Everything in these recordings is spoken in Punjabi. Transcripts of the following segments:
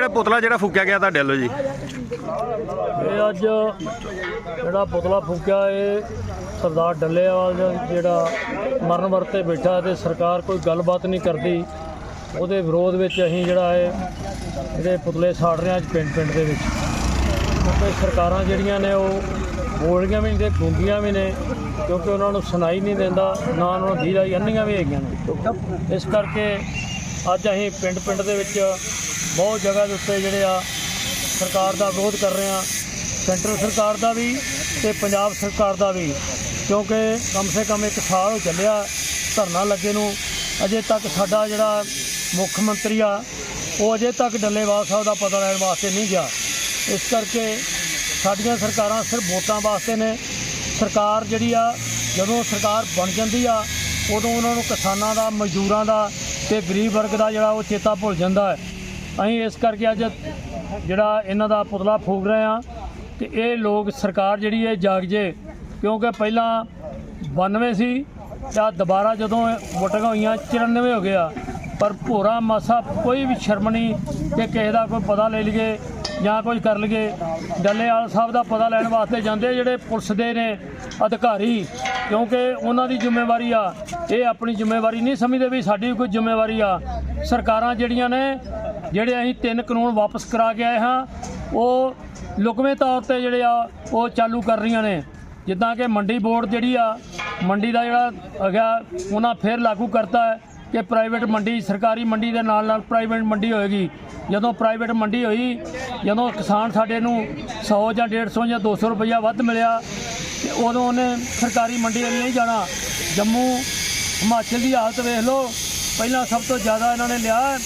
ਜਿਹੜਾ ਪੁਤਲਾ ਜਿਹੜਾ ਫੂਕਿਆ ਗਿਆ ਤੁਹਾਡੇ ਵੱਲੋਂ ਜੀ? ਇਹ ਅੱਜ ਜਿਹੜਾ ਪੁਤਲਾ ਫੂਕਿਆ, ਇਹ ਸਰਦਾਰ ਡੱਲੇਵਾਲ ਦਾ ਜਿਹੜਾ ਮਰਨ ਵਰਤੇ ਬੈਠਾ ਤੇ ਸਰਕਾਰ ਕੋਈ ਗੱਲਬਾਤ ਨਹੀਂ ਕਰਦੀ। ਉਹਦੇ ਵਿਰੋਧ ਵਿੱਚ ਅਸੀਂ ਜਿਹੜਾ ਹੈ ਜਿਹੜੇ ਪੁਤਲੇ ਸਾੜ ਰਹੇ ਹਾਂ ਅੱਜ ਪਿੰਡ ਪਿੰਡ ਦੇ ਵਿੱਚ। ਕਿਉਂਕਿ ਸਰਕਾਰਾਂ ਜਿਹੜੀਆਂ ਨੇ ਉਹ ਬੋਲਦੀਆਂ ਵੀ ਨਹੀਂ ਤੇ ਗੁੰਗੀਆਂ ਵੀ ਨੇ, ਕਿਉਂਕਿ ਉਹਨਾਂ ਨੂੰ ਸੁਣਾਈ ਨਹੀਂ ਦਿੰਦਾ, ਨਾ ਉਹਨਾਂ ਨੂੰ ਧੀਰਾ ਅੰਨੀਆਂ ਵੀ ਹੈਗੀਆਂ ਨੇ। ਇਸ ਕਰਕੇ ਅੱਜ ਅਸੀਂ ਪਿੰਡ ਪਿੰਡ ਦੇ ਵਿੱਚ ਬਹੁਤ ਜਗ੍ਹਾ ਦੇ ਉੱਤੇ ਜਿਹੜੇ ਆ ਸਰਕਾਰ ਦਾ ਵਿਰੋਧ ਕਰ ਰਹੇ ਹਾਂ ਸੈਂਟਰ ਸਰਕਾਰ ਦਾ ਵੀ ਤੇ ਪੰਜਾਬ ਸਰਕਾਰ ਦਾ ਵੀ। ਕਿਉਂਕਿ ਕਮ ਸੇ ਕਮ ਇੱਕ ਸਾਲ ਚੱਲਿਆ, ਧਰਨਾ ਲੱਗੇ ਨੂੰ। ਅਜੇ ਤੱਕ ਸਾਡਾ ਜਿਹੜਾ ਮੁੱਖ ਮੰਤਰੀ ਆ, ਉਹ ਅਜੇ ਤੱਕ ਡੱਲੇਵਾਲ ਸਾਹਿਬ ਦਾ ਪਤਾ ਲੈਣ ਵਾਸਤੇ ਨਹੀਂ ਗਿਆ। ਇਸ ਕਰਕੇ ਸਾਡੀਆਂ ਸਰਕਾਰਾਂ ਸਿਰਫ ਵੋਟਾਂ ਵਾਸਤੇ ਨੇ। ਸਰਕਾਰ ਜਿਹੜੀ ਆ, ਜਦੋਂ ਸਰਕਾਰ ਬਣ ਜਾਂਦੀ ਆ, ਉਦੋਂ ਉਹਨਾਂ ਨੂੰ ਕਿਸਾਨਾਂ ਦਾ, ਮਜ਼ਦੂਰਾਂ ਦਾ ਤੇ ਗਰੀਬ ਵਰਗ ਦਾ ਜਿਹੜਾ ਉਹ ਚੇਤਾ ਭੁੱਲ ਜਾਂਦਾ ਹੈ। ਅਸੀਂ ਇਸ ਕਰਕੇ ਅੱਜ ਜਿਹੜਾ ਇਹਨਾਂ ਦਾ ਪੁਤਲਾ ਫੂਕ ਰਹੇ ਆ ਕਿ ਇਹ ਲੋਕ ਸਰਕਾਰ ਜਿਹੜੀ ਹੈ ਜਾਗ ਜੇ ਕਿਉਂਕਿ ਪਹਿਲਾਂ 92 ਸੀ ਤਾਂ ਦੁਬਾਰਾ ਜਦੋਂ ਵੋਟਾਂ ਹੋਈਆਂ 94 ਹੋ ਗਿਆ। ਪਰ ਭੋਰਾ ਮਾਸਾ ਕੋਈ ਵੀ ਸ਼ਰਮ ਨਹੀਂ ਕਿ ਕਿਸੇ ਦਾ ਕੋਈ ਪਤਾ ਲੈ ਲਈਏ ਜਾਂ ਕੁਝ ਕਰ ਲਈਏ। ਡੱਲੇਵਾਲ ਸਾਹਿਬ ਦਾ ਪਤਾ ਲੈਣ ਵਾਸਤੇ ਜਾਂਦੇ ਜਿਹੜੇ ਪੁਲਿਸ ਦੇ ਨੇ ਅਧਿਕਾਰੀ, ਕਿਉਂਕਿ ਉਹਨਾਂ ਦੀ ਜ਼ਿੰਮੇਵਾਰੀ ਆ। ਇਹ ਆਪਣੀ ਜ਼ਿੰਮੇਵਾਰੀ ਨਹੀਂ ਸਮਝਦੇ ਵੀ ਸਾਡੀ ਵੀ ਕੋਈ ਜ਼ਿੰਮੇਵਾਰੀ ਆ। ਸਰਕਾਰਾਂ ਜਿਹੜੀਆਂ ਨੇ ਜਿਹੜੇ ਅਸੀਂ ਤਿੰਨ ਕਾਨੂੰਨ ਵਾਪਸ ਕਰਾ ਕੇ ਆਏ ਹਾਂ ਉਹ ਲੁਕਵੇਂ ਤੌਰ ਤੇ ਜਿਹੜੇ ਆ ਉਹ ਚਾਲੂ ਕਰ ਰਹੀਆਂ ਨੇ। ਜਿੱਦਾਂ ਕਿ ਮੰਡੀ ਬੋਰਡ ਜਿਹੜੀ ਆ ਮੰਡੀ ਦਾ ਜਿਹੜਾ ਹੈਗਾ ਉਹਨਾਂ ਫੇਰ ਲਾਗੂ ਕਰਤਾ ਹੈ ਕਿ ਪ੍ਰਾਈਵੇਟ ਮੰਡੀ ਸਰਕਾਰੀ ਮੰਡੀ ਦੇ ਨਾਲ ਨਾਲ ਪ੍ਰਾਈਵੇਟ ਮੰਡੀ ਹੋਏਗੀ। ਜਦੋਂ ਪ੍ਰਾਈਵੇਟ ਮੰਡੀ ਹੋਈ ਜਦੋਂ ਕਿਸਾਨ ਸਾਡੇ ਨੂੰ 100 ਜਾਂ 150 ਜਾਂ 200 ਰੁਪਈਆ ਵੱਧ ਮਿਲਿਆ ਤੇ ਉਦੋਂ ਉਹਨੇ ਸਰਕਾਰੀ ਮੰਡੀ ਵੱਲ ਨਹੀਂ ਜਾਣਾ। ਜੰਮੂ ਹਿਮਾਚਲ ਦੀ ਹਾਲਤ ਵੇਖ ਲਓ ਪਹਿਲਾਂ ਸਭ ਤੋਂ ਜ਼ਿਆਦਾ ਇਹਨਾਂ ਨੇ ਲਿਆ। ਅ,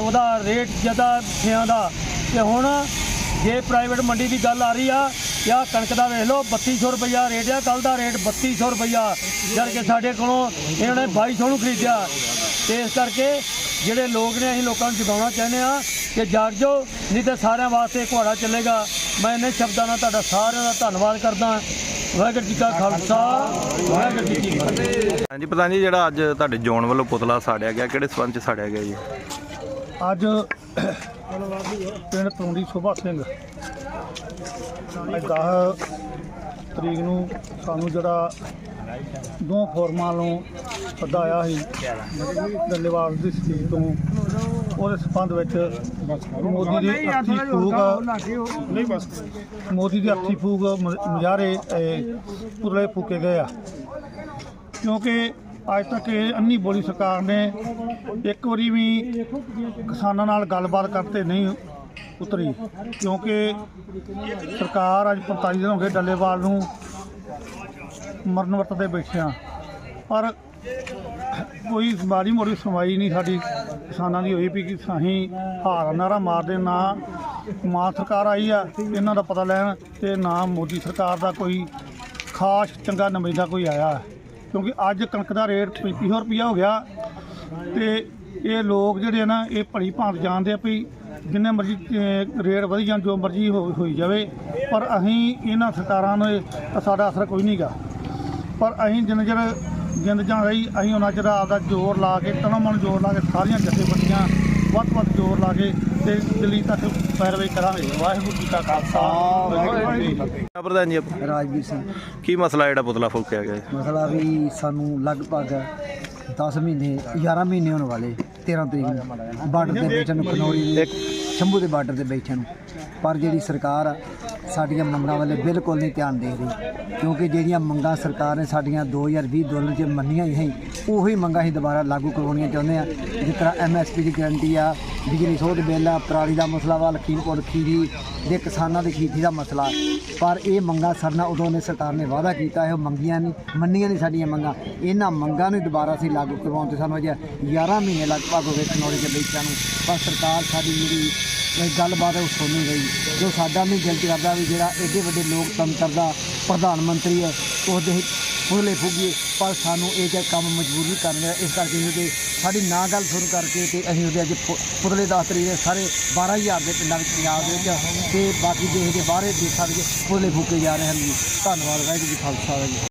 ਉਹਦਾ ਰੇਟ ਜ਼ਿਆਦਾ ਸਿਆਂ ਦਾ। ਤੇ ਹੁਣ ਜੇ ਪ੍ਰਾਈਵੇਟ ਮੰਡੀ ਦੀ ਗੱਲ ਆ ਰਹੀ ਆ, ਜਾਂ ਕਣਕ ਦਾ ਵੇਖ ਲਓ 3200 ਰੁਪਈਆ ਰੇਟ ਆ ਕੱਲ ਦਾ ਰੇਟ 3200 ਰੁਪਈਆ। ਜਦ ਕਿ ਸਾਡੇ ਕੋਲੋਂ ਇਹਨਾਂ ਨੇ 2200 ਨੂੰ ਖਰੀਦਿਆ। ਤੇ ਇਸ ਕਰਕੇ ਜਿਹੜੇ ਲੋਕ ਨੇ, ਅਸੀਂ ਲੋਕਾਂ ਨੂੰ ਜਗਾਉਣਾ ਚਾਹੁੰਦੇ ਆ ਕਿ ਜਾਗ ਜਾਓ, ਨਹੀਂ ਤੇ ਸਾਰਿਆਂ ਵਾਸਤੇ ਘੋੜਾ ਚੱਲੇਗਾ। ਮੈਂ ਇਹਨਾਂ ਸ਼ਬਦਾਂ ਨਾਲ ਤੁਹਾਡਾ ਸਾਰਿਆਂ ਦਾ ਧੰਨਵਾਦ ਕਰਦਾ। ਵਾਹਿਗੁਰੂ ਜੀ ਕਾ ਖਾਲਸਾ ਵਾਹਿਗੁਰੂ ਜੀ ਕੀ ਫਤਿਹ। ਹਾਂਜੀ ਪ੍ਰਧਾਨ ਜੀ ਜਿਹੜਾ ਅੱਜ ਤੁਹਾਡੇ ਜੋਨ ਵੱਲੋਂ ਪੁਤਲਾ ਸਾੜਿਆ ਗਿਆ ਕਿਹੜੇ ਸਬੰਧ ਚ ਸਾੜਿਆ ਗਿਆ ਜੀ? ਅੱਜ ਪਿੰਡ ਤੁੰਡੀ ਸੁਭਾ ਸਿੰਘ ਅੱਜ 10 ਤਰੀਕ ਨੂੰ ਸਾਨੂੰ ਜਿਹੜਾ ਦੋ ਫੋਰਮਾਂ ਨੂੰ ਸੱਦਾ ਆਇਆ ਸੀ। ਡੱਲੇਵਾਲ ਦੀ ਸਟੇਜ ਤੋਂ। ਉਹਦੇ ਸੰਬੰਧ ਵਿੱਚ ਮੋਦੀ ਦੀ ਅਰਥੀ ਫੂਕ ਨਹੀਂ ਬਸ ਮੋਦੀ ਦੀ ਅਰਥੀ ਫੂਕ ਮ- ਮੁਜ਼ਾਹਰੇ ਇਹ ਪੁਤਲੇ ਫੂਕੇ ਗਏ ਆ। ਕਿਉਂਕਿ ਅੱਜ ਤੱਕ ਇਹ ਅੰਨੀ ਬੋਲੀ ਸਰਕਾਰ ਨੇ ਇੱਕ ਵਾਰੀ ਵੀ ਕਿਸਾਨਾਂ ਨਾਲ ਗੱਲਬਾਤ ਕਰਤੇ ਨਹੀਂ ਉਤਰੀ। ਕਿਉਂਕਿ ਸਰਕਾਰ ਅੱਜ 45 ਦਿਨ ਹੋ ਗਏ ਡੱਲੇਵਾਲ ਨੂੰ ਮਰਨ ਵਰਤ ਤੇ ਬੈਠਿਆਂ। ਪਰ ਕੋਈ ਮਾੜੀ ਮੋੜੀ ਸੁਣਵਾਈ ਨਹੀਂ ਸਾਡੀ ਕਿਸਾਨਾਂ ਦੀ ਹੋਈ ਵੀ ਕਿ ਅਸੀਂ ਹਾਰ ਨਾਰਾ ਮਾਰਦੇ ਨਾ ਮਾਨ ਸਰਕਾਰ ਆਈ ਆ, ਇਹਨਾਂ ਦਾ ਪਤਾ ਲੈਣ ਤੇ ਨਾ ਮੋਦੀ ਸਰਕਾਰ ਦਾ ਕੋਈ ਖਾਸ ਚੰਗਾ ਨੁਮਾਇੰਦਾ ਕੋਈ ਆਇਆ। ਕਿਉਂਕਿ ਅੱਜ ਕਣਕ ਦਾ ਰੇਟ 3500 ਰੁਪਇਆ ਹੋ ਗਿਆ ਤੇ ਇਹ ਲੋਕ ਜਿਹੜੇ ਨਾ, ਇਹ ਭਲੀ ਭਾਂਤ ਜਾਣਦੇ ਆ ਵੀ ਜਿੰਨੇ ਮਰਜ਼ੀ ਰੇਟ ਵਧੀ ਜਾਣ, ਜੋ ਮਰਜ਼ੀ ਹੋ- ਹੋਈ ਜਾਵੇ, ਪਰ ਅਸੀਂ ਇਹਨਾਂ ਸਰਕਾਰਾਂ ਨੂੰ ਸਾਡਾ ਅਸਰ ਕੋਈ ਨਹੀਂਗਾ ਪਰ ਅਸੀਂ ਜਿੰਨੇ ਚਿਰ ਜਿੰਦ ਜਾਂ ਰਹੀ ਅਸੀਂ ਉਹਨਾਂ ਚਿਰ ਆਪਦਾ ਜ਼ੋਰ ਲਾ ਕੇ ਤਨੋਂ ਮਨ ਜ਼ੋਰ ਲਾ ਕੇ ਸਾਰੀਆਂ ਜਥੇਬੰਦੀਆਂ ਵੱਧ ਵੱਧ ਜ਼ੋਰ ਲਾ ਕੇ ਤੇ ਦਿੱਲੀ ਤੱਕ ਪੈਰਵਾਈ ਕਰਾਂਗੇ। ਵਾਹਿਗੁਰੂ ਜੀ ਕਾ ਖਾਲਸਾ। ਵਾਹਿਗੁਰੂ ਜੀ ਕੀ ਫਤਿਹ। ਆ ਪ੍ਰਧਾਨ ਜੀ ਆਪਣਾ? ਰਾਜਵੀਰ ਸਿੰਘ। ਕੀ ਮਸਲਾ ਜਿਹੜਾ ਪੁਤਲਾ ਫੂਕਿਆ ਗਿਆ? ਮਸਲਾ ਵੀ ਸਾਨੂੰ ਲਗਭਗ 10 ਮਹੀਨੇ 11 ਮਹੀਨੇ ਹੋਣ ਵਾਲੇ 13 ਤਰੀਕ ਨੂੰ। ਬਾਰਡਰ ਤੇ ਬੈਠਣ ਨੂੰ ਖਨੌਰੀ ਦੇ ਸ਼ੰਭੂ ਦੇ ਬਾਰਡਰ ਤੇ ਬੈਠਣ ਨੂੰ। ਪਰ ਜਿਹੜੀ ਸਰਕਾਰ ਆ ਸਾਡੀਆਂ ਮੰਗਾਂ ਵੱਲ ਬਿਲਕੁਲ ਨਹੀਂ ਧਿਆਨ ਦੇ ਰਹੀ। ਕਿਉਂਕਿ ਜਿਹੜੀਆਂ ਮੰਗਾਂ ਸਰਕਾਰ ਨੇ ਸਾਡੀਆਂ 2020 ਦੋਲਨ ਚ ਮੰਨੀਆਂ ਹੀ ਸੀ ਉਹੀ ਮੰਗਾਂ ਹੀ ਦੁਬਾਰਾ ਲਾਗੂ ਕਰਵਾਉਣੀਆਂ ਚਾਹੁੰਦੇ ਆ। ਜਿਸ ਤਰ੍ਹਾਂ ਐਮਐਸਪੀ ਦੀ ਗਰੰਟੀ ਆ ਬਿਜਲੀ ਸੋਧ ਬਿੱਲ ਆ ਪਰਾਲੀ ਦਾ ਮਸਲਾ ਵਾ, ਲਖੀਮਪੁਰ ਖੀਰੀ ਦੇ ਕਿਸਾਨਾਂ ਦੀ ਖੇਤੀ ਦਾ ਮਸਲਾ। ਪਰ ਇਹ ਮੰਗਾਂ ਸਰਨਾ ਉਦੋਂ ਨੇ ਸਰਕਾਰ ਨੇ ਵਾਅਦਾ ਕੀਤਾ ਹੈ ਉਹ ਮੰਗੀਆਂ ਨਹੀਂ ਮੰਨੀਆਂ ਨਹੀਂ ਸਾਡੀਆਂ ਮੰਗਾਂ। ਇਹਨਾਂ ਮੰਗਾਂ ਨੂੰ ਦੁਬਾਰਾ ਅਸੀਂ ਲਾਗੂ ਕਰਵਾਉਣ ਤੇ ਸਾਨੂੰ ਅਜੇ 11 ਮਹੀਨੇ ਲਗਭਗ ਹੋ ਗਏ ਖਨੌਰੀ ਦੇ ਬੈਠਿਆਂ ਨੂੰ। ਪਰ ਸਰਕਾਰ ਸਾਡੀ ਜਿਹੜੀ ਇਹ ਗੱਲਬਾਤ ਹੈ ਉਹ ਸੁਣ ਨਹੀਂ ਰਹੀ। ਜੋ ਸਾਡਾ ਵੀ ਦਿਲ ਕਰਦਾ ਵੀ ਜਿਹੜਾ ਐਡੇ ਵੱਡੇ ਲੋਕਤੰਤਰ ਦਾ ਪ੍ਰਧਾਨ ਮੰਤਰੀ ਹੈ, ਉਹਦੇ ਫੁੱਲੇ ਫੁੱਗੀ, ਪਰ ਸਾਨੂੰ ਇਹ ਜਿਹਾ ਕੰਮ ਮਜਬੂਰੀ ਕਰਨ ਰਿਹਾ ਇਸ ਕਰਕੇ ਉਹਦੇ ਸਾਡੀ ਨਾ ਗੱਲ ਸੁਣ ਕਰਕੇ ਤੇ ਅਸੀਂ ਉਹਦੇ ਅੱਜ ਪੁ- ਪੁਤਲੇ ਦਾਸ ਤਰੀਕ ਦੇ ਸਾਰੇ 12000 ਦੇ ਪਿੰਡਾਂ ਵਿੱਚ ਪੰਜਾਬ ਦੇ ਵਿੱਚ ਤੇ ਬਾਕੀ ਦੇਸ਼ ਦੇ ਬਾਹਰੇ ਦੇਸ਼ਾਂ ਵਿੱਚ ਪੁਤਲੇ ਫੂਕੇ ਜਾ ਰਹੇ ਹਨ ਜੀ। ਧੰਨਵਾਦ, ਵਾਹਿਗੁਰੂ ਜੀ ਖਾਲਸਾ, ਵਾਹਿਗੁਰੂ ਜੀ